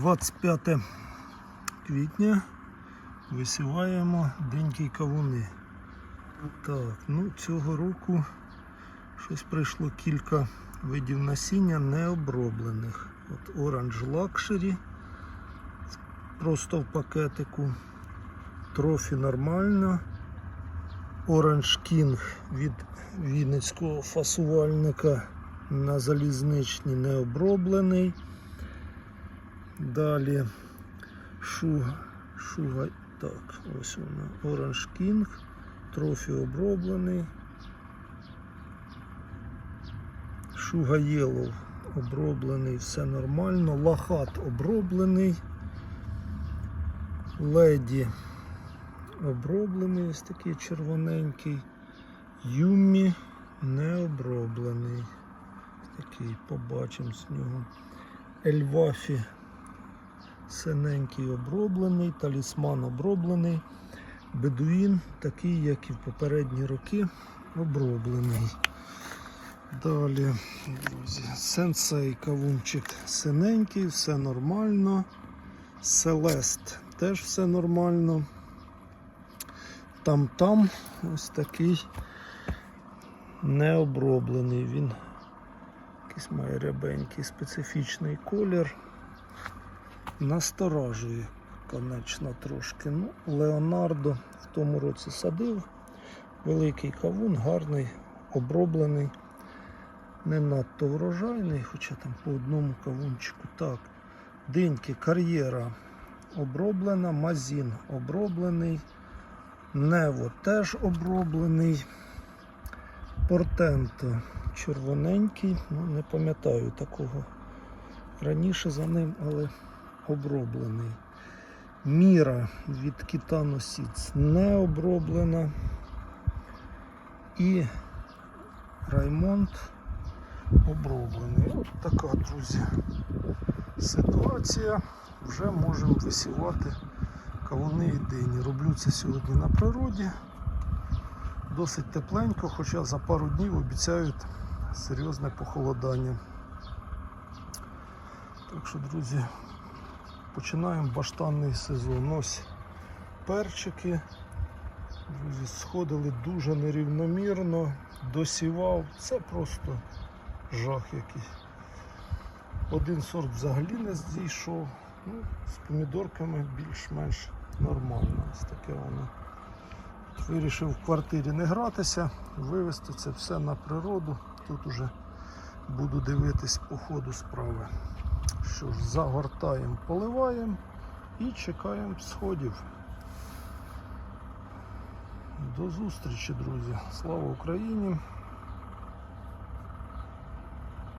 25 квітня висіваємо денькі кавуни. Так, ну цього року щось прийшло кілька видів насіння необроблених. От Orange Luxury просто в пакетику. Трофі нормально. Orange King від Вінницького фасувальника на залізничній необроблений. Далі шуга, шуга, так, ось вона, Orange King, трофі оброблений. Шуга Yellow оброблений, все нормально. Лахат оброблений. Леді оброблений, ось такий червоненький. Юмі не оброблений. Такий побачимо з нього. Ельвафі синенький оброблений, талісман оброблений. Бедуїн такий, як і в попередні роки, оброблений. Далі, друзі, сенсей кавунчик синенький, все нормально. Селест теж все нормально. Там-там ось такий необроблений. Він якийсь має рябенький специфічний колір. Насторожує, конечно, трошки. Ну, Леонардо в тому році садив. Великий кавун, гарний, оброблений. Не надто врожайний, хоча там по одному кавунчику. Так, диньки, кар'єра оброблена, мазін оброблений. Нево теж оброблений. Портенто червоненький, ну не пам'ятаю такого раніше за ним, але оброблений. Міра від Кітано Сіц не оброблена. І Раймонд оброблений. От така, друзі, ситуація. Вже можемо висівати кавуни і дині. Роблю це сьогодні на природі. Досить тепленько, хоча за пару днів обіцяють серйозне похолодання. Так що, друзі, починаємо баштанний сезон. Ось перчики. Друзі, сходили дуже нерівномірно, досівав. Це просто жах якийсь. Один сорт взагалі не зійшов. Ну, з помідорками більш-менш нормально. Ось таке воно. Вирішив в квартирі не гратися, вивезти це все на природу. Тут уже буду дивитись по ходу справи. Що ж, загортаємо, поливаємо і чекаємо сходів. До зустрічі, друзі. Слава Україні!